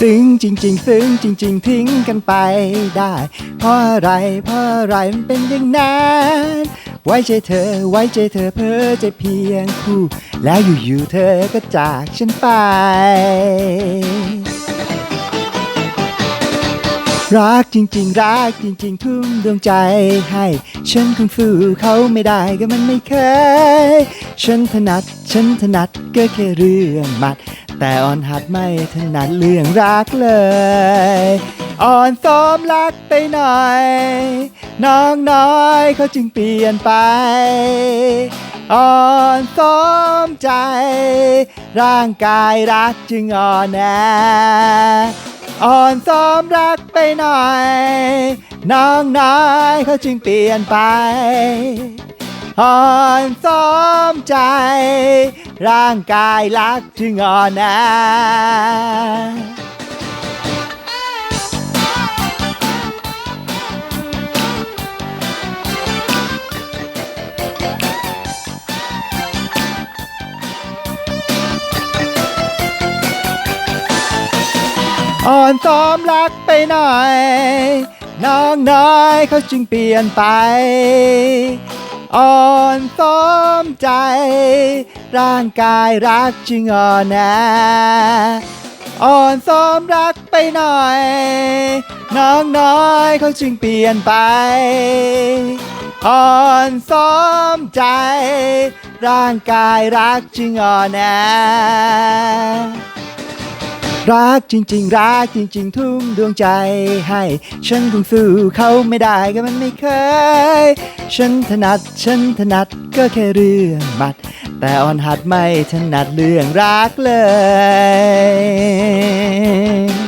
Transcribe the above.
ซึ้งจริง ๆ ซึ้งจริง ๆ ทิ้งกันไปได้ เพราะอะไรเพราะอะไรมันเป็นอย่างนั้นไว้ใจเธอไว้ใจเธอเพ้อใจเพียงคู่ แล้วอยู่ๆเธอก็จากฉันไป รักจริง ๆ รักจริง ๆ ทุ่มดวงใจให้ ฉันคงสู้เขาไม่ได้ก็มันไม่เคย ฉันถนัด ฉันถนัดก็แค่เรื่องมัด แต่อ่อนหัดไม่ถนัดเรื่องรักเลย อ่อนซ้อมรักไปหน่อย น้องน้อยเขาจึงเปลี่ยนไป อ่อนซ้อมใจ ร่างกายรักจึงอ่อนแออ่อนซ้อมรักไปหน่อย น้องน้อยเขาจึงเปลี่ยนไป อ่อนซ้อมใจ ร่างกายรักจึงอ่อนแออ่อนซ้อมรักไปหน่อย น้องน้อยเขาจึงเปลี่ยนไป อ่อ นซ้อมใจ ร่างกายรักจึงอ่อนแออ่อนซ้อมรักไปหน่อย น้องน้อยเขาจึงเปลี่ยนไป อ่อนซ้อมใจ ร่างกายรักจึงอ่อนแอ รักจริง ๆ รักจริง ๆ ทุ่มดวงใจให้ ฉันคงสู้เขาไม่ได้ก็มันไม่เคย ฉันถนัดฉันถนัดก็แค่เรื่องหมัด แต่อ่อนหัดไม่ถนัดเรื่องรักเลย